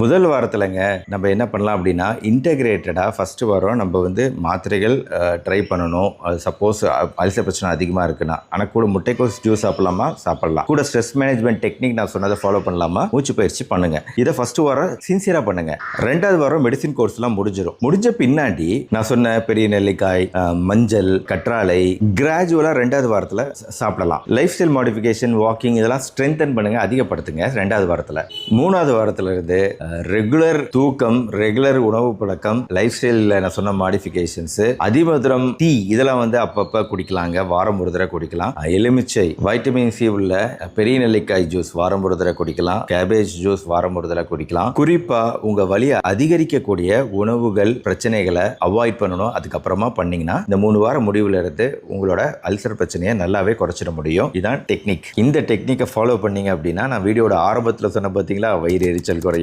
முதல் வாரத்தில்ங்க நம்ம என்ன பண்ணலாம் அப்படின்னா இன்டகிரேட்டடாக ஃபஸ்ட்டு வாரம் நம்ம வந்து மாத்திரைகள் ட்ரை பண்ணணும். அது சப்போஸ் அல்சர் பிரச்சனை அதிகமாக இருக்குன்னா. ஆனால் கூட முட்டைக்கோஸ் ஜூஸ் சாப்பிடலாமா? சாப்பிடலாம். கூட ஸ்ட்ரெஸ் மேனேஜ்மெண்ட் டெக்னிக் நான் சொன்னதை ஃபாலோ பண்ணலாமா? மூச்சு பயிற்சி பண்ணுங்க. இதை ஃபஸ்ட்டு வாரம் சின்சியராக பண்ணுங்க. ரெண்டாவது வாரம் மெடிசின் கோர்ஸ்லாம் முடிஞ்சிடும் முடிஞ்ச பின்னாடி நான் சொன்ன பெரிய நெல்லிக்காய் மஞ்சள் கற்றாழை கிராஜுவலாக ரெண்டாவது வாரத்தில் சாப்பிடலாம். லைஃப் ஸ்டைல் மாடிஃபிகேஷன் வாக்கிங் இதெல்லாம் ஸ்ட்ரென்தன் பண்ணுங்க அதிகப்படுத்துங்க ரெண்டாவது வாரத்தில். மூணாவது வாரத்தில் இருந்து ரெகுலர் தூக்கம் ரெகுலர் உணவு பழக்கம் லைஃப் ஸ்டைலில் நான் சொன்ன மாடிஃபிகேஷன்ஸ் அதிமதுரம் டீ இதெல்லாம் வந்து அப்பப்போ குடிக்கலாங்க. வாரம் ஒரு தடவை குடிக்கலாம். எலுமிச்சை வைட்டமின் சி உள்ள பெரிய நெல்லிக்காய் ஜூஸ் வாரம் ஒரு தடவை குடிக்கலாம். கேபேஜ் ஜூஸ் வாரம் ஒரு தடவை குடிக்கலாம். குறிப்பா உங்க வழியை அதிகரிக்கக்கூடிய உணவுகள் பிரச்சனைகளை அவாய்ட் பண்ணணும். அதுக்கப்புறமா பண்ணீங்கன்னா இந்த மூணு வாரம் முடிவில் இருந்து உங்களோட அல்சர் பிரச்சனையை நல்லாவே குறைச்சிட முடியும். இதுதான் டெக்னிக் இந்த டெக்னிக்கை ஃபாலோ பண்ணீங்க அப்படின்னா நான் வீடியோட ஆரம்பத்தில் சொன்ன பார்த்தீங்களா? வயிறு எரிச்சல் குறையும்.